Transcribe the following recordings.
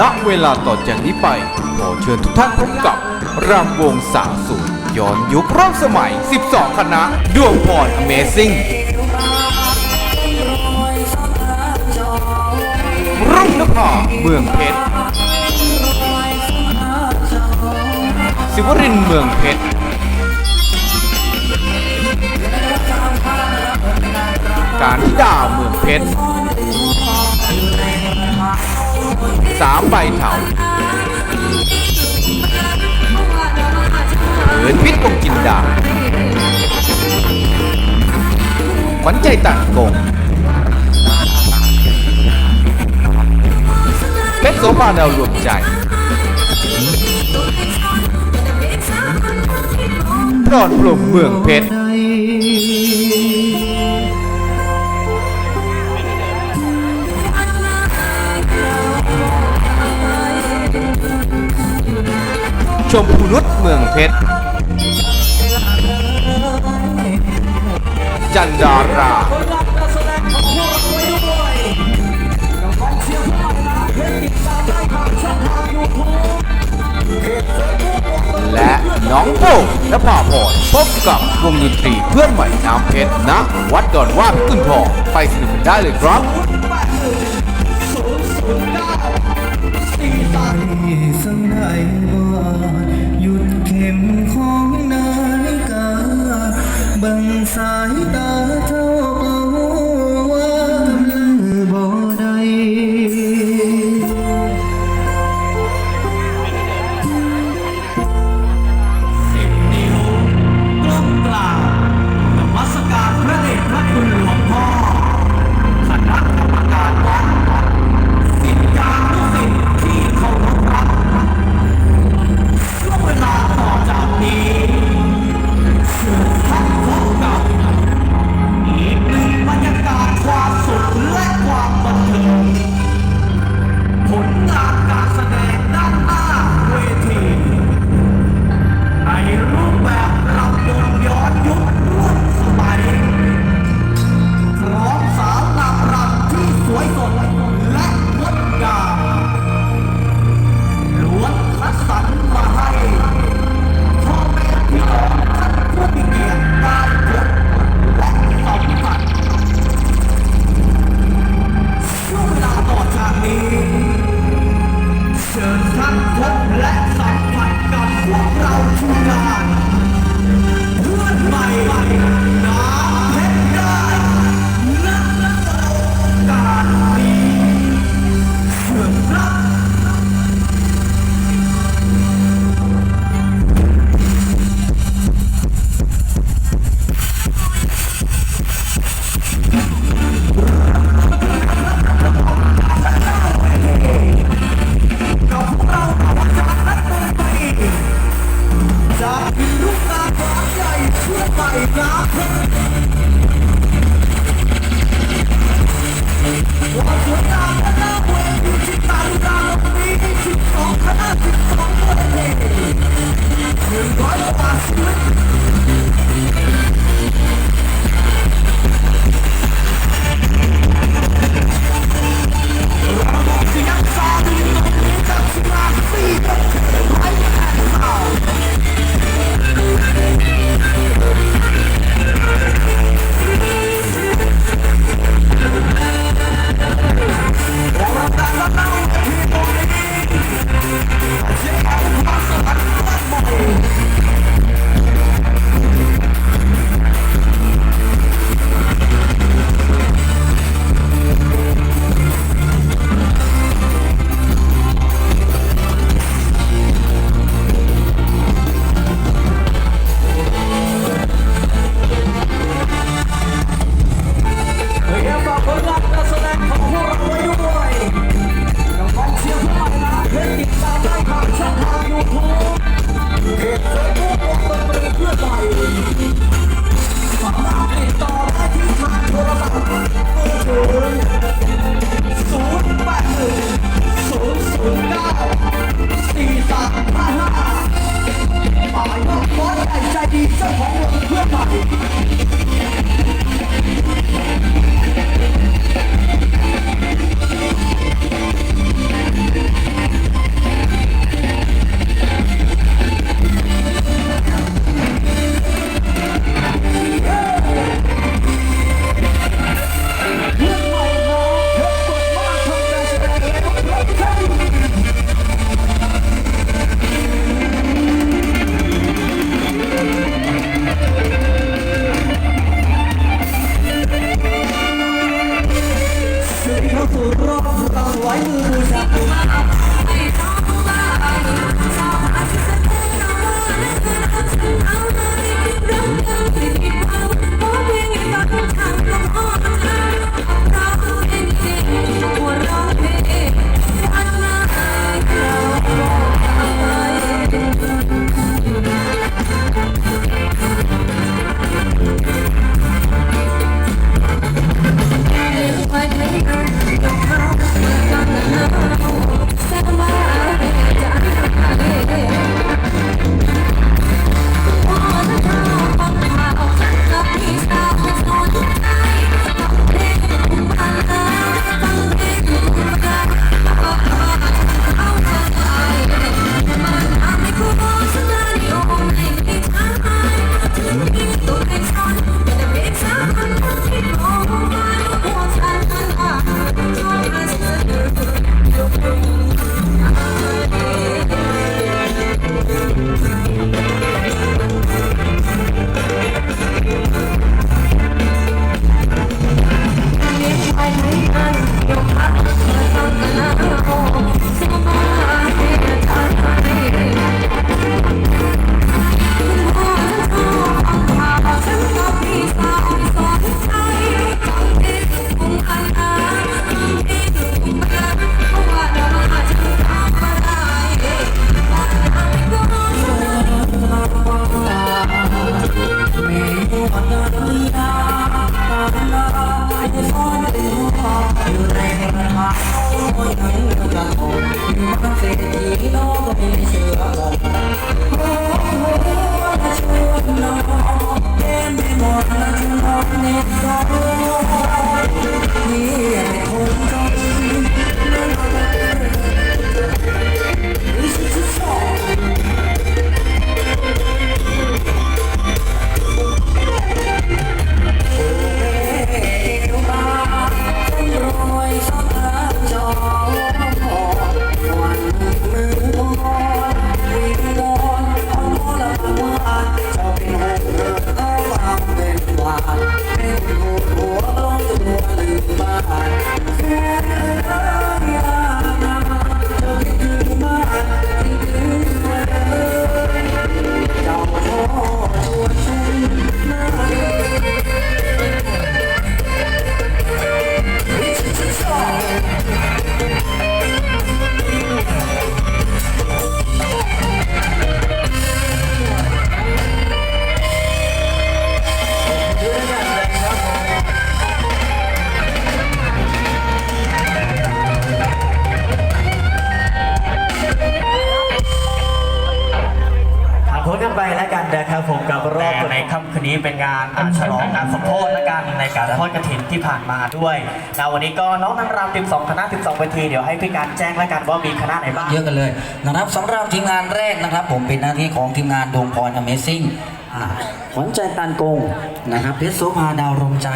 ณเวลาต่อจากนี้ไปขอเชิญทุกท่านพบกับรำวงสาวสุดย้อนยุคร่วมสมัย 12 คณะดวงพร Amazing นภาเมืองเพชร สิวรินเมืองเพชร การที่ดาวเมืองเพชร สามใบเถาเหินพิษวงจินดา ขวัญใจต่างกง ชรโสภาแนวรวมใจนอนปลมเมืองเพชร ชมพูนุชเมืองเพชร จันดารา น้องโป้นภาพรพบกับวงดนตรีเพื่อนใหม่น้ำเพชรณวัดดอนว่าขึ้นพอไปสนุกกันได้เลยครับ Okay. ผ่ นี้เป็นงานอ่าฉลองงานสมโภชและกันในการทอดกระถินที่ผ่านมาด้วยนะวันนี้ก็น้องนางรำ12คณะ12เวทีเดี๋ยวให้พี่การแจ้งแล้วกันว่ามีคณะไหนบ้างเยอะกันเลยนะครับสำหรับทีมงานแรกนะครับ ผมเป็นหน้าที่ของทีมงานดวงพร Amazing อ่าขวัญใจตันกงนะครับเพชรโสภาดาวรมใจ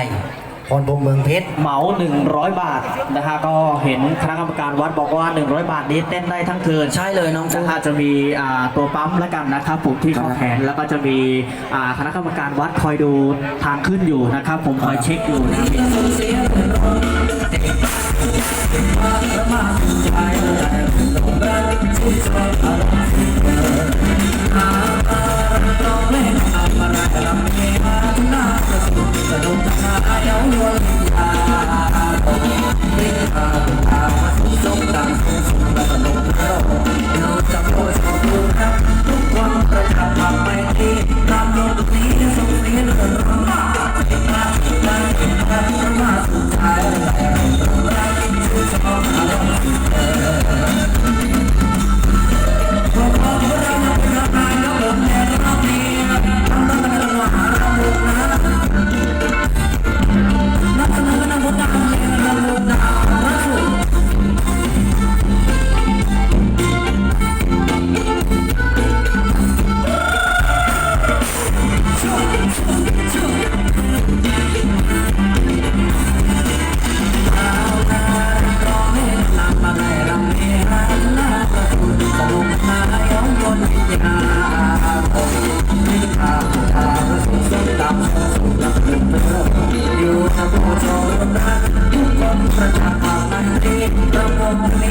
พรพรหมเมืองเพชร เหมา 100 บาทนะฮะก็เห็นคณะกรรมการวัดบอกว่า 100 บาทนี้เต้นได้ทั้งคืนใช่เลยน้องนะฟูฮะจะมีอ่าตัวปั๊มแล้วกันนะครับผมที่ครับเข้าแขนแล้วก็จะมีอ่าคณะกรรมการวัดคอยดูทางขึ้นอยู่นะครับผมคอยเช็คอยู่นะครับ Thank you.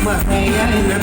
my hand and I'm